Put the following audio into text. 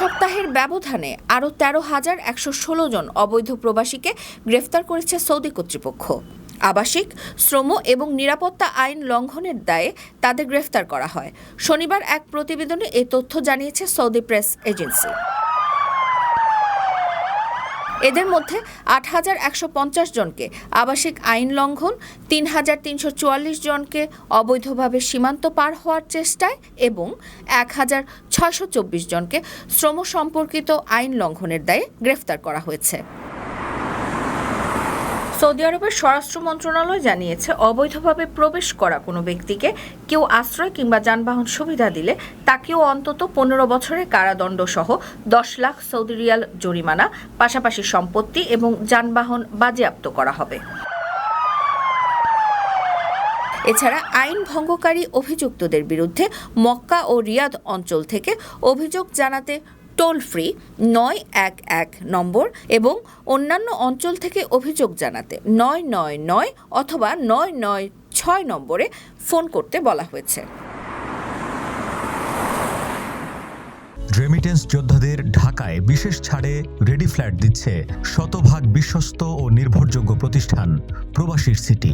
সপ্তাহের ব্যবধানে আরও তেরো হাজার একশো ষোলো জন অবৈধ প্রবাসীকে গ্রেফতার করেছে সৌদি কর্তৃপক্ষ। আবাসিক, শ্রম এবং নিরাপত্তা আইন লঙ্ঘনের দায়ে তাদের গ্রেফতার করা হয়। শনিবার এক প্রতিবেদনে এ তথ্য জানিয়েছে সৌদি প্রেস এজেন্সি। এদের মধ্যে আট হাজার একশো পঞ্চাশ জনকে আবাসিক আইন লঙ্ঘন, তিন হাজার তিনশো চুয়াল্লিশ জনকে অবৈধভাবে সীমান্ত পার হওয়ার চেষ্টায় এবং এক হাজার ছয়শো চব্বিশ জনকে শ্রম সম্পর্কিত আইন লঙ্ঘনের দায়ে গ্রেফতার করা হয়েছে। সৌদি আরবের স্বরাষ্ট্র মন্ত্রণালয় জানিয়েছে, অবৈধভাবে প্রবেশ করা কোনো ব্যক্তিকে কেউ আশ্রয় কিংবা যানবাহন সুবিধা দিলে তাকেও অন্তত পনেরো বছরের কারাদণ্ড সহ দশ লাখ সৌদি রিয়াল জরিমানা, পাশাপাশি সম্পত্তি এবং যানবাহন বাজেয়াপ্ত করা হবে। এছাড়া আইন ভঙ্গকারী অভিযুক্তদের বিরুদ্ধে মক্কা ও রিয়াদ অঞ্চল থেকে অভিযোগ জানাতে টোল ফ্রি নয় এক এক নম্বর এবং অন্যান্য অঞ্চল থেকে অভিযোগ জানাতে নয় নয় নয় অথবা নয় নয় ছয় নম্বরে ফোন করতে বলা হয়েছে। রেমিটেন্স যোদ্ধাদের ঢাকায় বিশেষ ছাড়ে রেডি ফ্ল্যাট দিচ্ছে শতভাগ বিশ্বস্ত ও নির্ভরযোগ্য প্রতিষ্ঠান প্রবাসীর সিটি